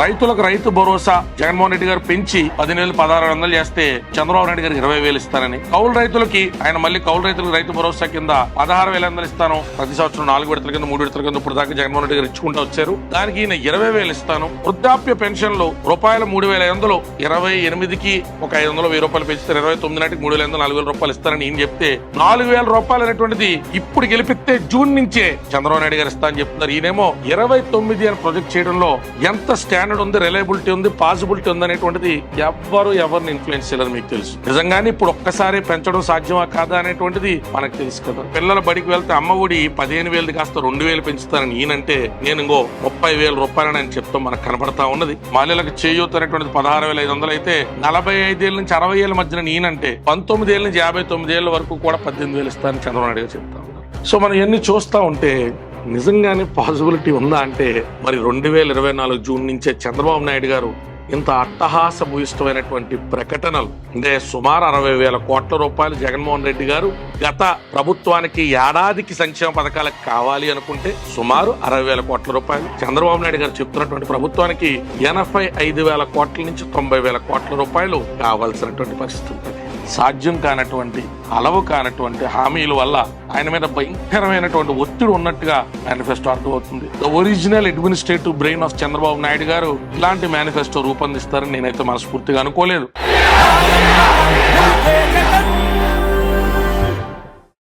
రైతులకు రైతు భరోసా జగన్మోహన్ రెడ్డి గారు పెంచి పదిహేను పదహారు వందలు చేస్తే చంద్రబాబు నాయుడు గారికి ఇరవై వేలు ఇస్తానని. కౌలు రైతులకి ఆయన మళ్ళీ కౌలు రైతులకు రైతు భరోసా కింద పదహారు వేల వందలు ఇస్తాను. ప్రతి సంవత్సరం నాలుగు విడతల కింద మూడు విడతల కింద ఇప్పుడు దాకా జగన్మోహన్ రెడ్డి గారు ఇచ్చుకుంటూ వచ్చారు. దానికి ఈయన ఇరవై వేలు ఇస్తాను. వృద్ధాప్య పెన్షన్లు రూపాయలు మూడు వేల ఐదు వందలు ఇరవై ఎనిమిదికి ఒక ఐదు వందలు వెయ్యి రూపాయలు పెంచుతారు ఇరవై తొమ్మిది నాటికి మూడు వేల వందలు నాలుగు వేల రూపాయలు ఇస్తారని ఈయన చెప్తే నాలుగు వేల రూపాయలు అనేటువంటిది ఇప్పుడు గెలిపిస్తే జూన్ నుంచే చంద్రబాబు నాయుడు గారు ఇస్తా అని చెప్తున్నారు. ఈయనేమో ఇరవై తొమ్మిది అని ప్రొజెక్ట్ చేయడంలో ఎంత స్టాండ్ స్టాండర్డ్ ఉంది రిలయబిలిటీ ఉంది పాసిబిలిటీ ఉంది అనేటువంటిది ఎవ్వరు ఎవరిని ఇన్ఫ్లుయెన్స్ చేయలేదు మీకు తెలుసు. నిజంగానే ఇప్పుడు ఒక్కసారి పెంచడం సాధ్యమా కాదా అనేటువంటిది మనకు తెలుసు కదా. పిల్లల బడికి వెళ్తే అమ్మ ఒడి పదిహేను వేలు కాస్త రెండు వేలు పెంచుతారని ఈయనంటే నేను ఇంకో ముప్పై వేల రూపాయలని అని చెప్తాం మనకు కనపడతా ఉన్నది. మహిళలకు చేయూత అనేటువంటిది పదహారు వేల ఐదు వందలు అయితే నలభై ఐదేళ్ళ నుంచి అరవై ఏళ్ళ మధ్యన ఈయనంటే పంతొమ్మిది ఏళ్ళ నుంచి యాభై తొమ్మిది ఏళ్ళ వరకు కూడా పద్దెనిమిది వేలు ఇస్తానని చంద్రబాబు నాయుడు గారు చెప్తా సో మనం ఇవన్నీ చూస్తా ఉంటే నిజంగానే పాసిబిలిటీ ఉందా అంటే మరి రెండు వేల ఇరవై నాలుగు జూన్ నుంచే చంద్రబాబు నాయుడు గారు ఇంత అట్టహాస భూయిష్టమైనటువంటి ప్రకటనలు అంటే సుమారు అరవై వేల కోట్ల రూపాయలు జగన్మోహన్ రెడ్డి గారు గత ప్రభుత్వానికి ఏడాదికి సంక్షేమ పథకాలకు కావాలి అనుకుంటే సుమారు అరవై వేల కోట్ల రూపాయలు చంద్రబాబు నాయుడు గారు చెప్తున్నటువంటి ప్రభుత్వానికి ఎనభై ఐదు వేల కోట్ల నుంచి తొంభై వేల కోట్ల రూపాయలు కావాల్సినటువంటి పరిస్థితి సాధ్యం కానటువంటి అలవు కానటువంటి హామీల వల్ల ఆయన మీద భయంకరమైనటువంటి ఒత్తిడి ఉన్నట్టుగా మేనిఫెస్టో అర్థమవుతుంది. The original administrative brain of Chandrababu Naidu garu ఇలాంటి మేనిఫెస్టో రూపొందిస్తారని నేనైతే మనస్ఫూర్తిగా అనుకోలేదు.